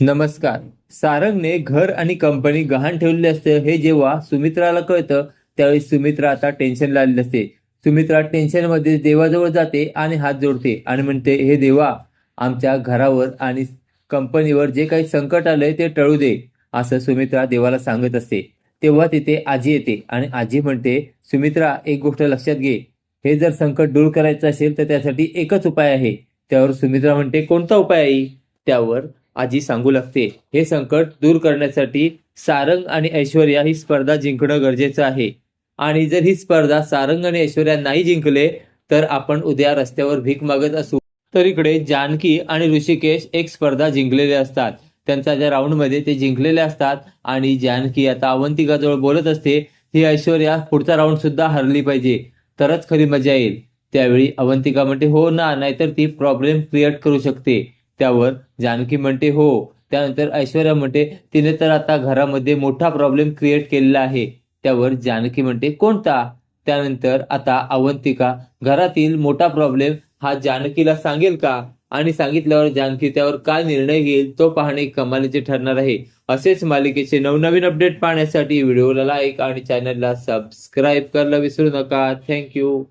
नमस्कार. सारंगने घर आणि कंपनी गहाण ठेवलेली असते. हे जेव्हा सुमित्राला कळतं त्यावेळी सुमित्रा आता टेन्शनला आलेली असते. सुमित्रा टेन्शनमध्ये देवाजवळ जाते आणि हात जोडते आणि म्हणते हे देवा आमच्या घरावर आणि कंपनीवर जे काही संकट आलंय ते टळू दे असं सुमित्रा देवाला सांगत असते. तेव्हा तिथे आजी येते आणि आजी म्हणते सुमित्रा एक गोष्ट लक्षात घे. हे जर संकट दूर करायचं असेल तर त्यासाठी एकच उपाय आहे. त्यावर सुमित्रा म्हणते कोणता उपाय आहे त्यावर आजी सांगू लागते हे संकट दूर करण्यासाठी सारंग आणि ऐश्वर्या ही स्पर्धा जिंकणं गरजेचं आहे. आणि जर ही स्पर्धा सारंग आणि ऐश्वर्या नाही जिंकले तर आपण उद्या रस्त्यावर भीक मागत असू. तर इकडे जानकी आणि ऋषिकेश एक स्पर्धा जिंकलेले असतात. त्यांच्या ज्या राऊंडमध्ये ते जिंकलेले असतात आणि जानकी आता अवंतिकाजवळ बोलत असते ही ऐश्वर्या पुढचा राऊंड सुद्धा हरली पाहिजे. तरच खरी मजा येईल. त्यावेळी अवंतिका म्हणते हो ना नाहीतर ती प्रॉब्लेम क्रिएट करू शकते. त्यावर जानकी म्हणते हो. त्यानंतर ऐश्वर्या म्हणते तिने तर आता घरामध्ये मोठा प्रॉब्लेम क्रिएट केलेला आहे. त्यावर जानकी म्हणते कोणता? त्यानंतर आता अवंतिका घरातील मोठा प्रॉब्लेम हा जानकीला सांगेल का? आणि सांगितल्यावर जानकी त्यावर काय निर्णय घेईल तो पाहणे कमालीचे ठरणार आहे. असेच मालिकेचे नवनवीन अपडेट पाहण्यासाठी व्हिडिओला लाईक आणि चॅनलला सबस्क्राईब करायला विसरू नका. थँक्यू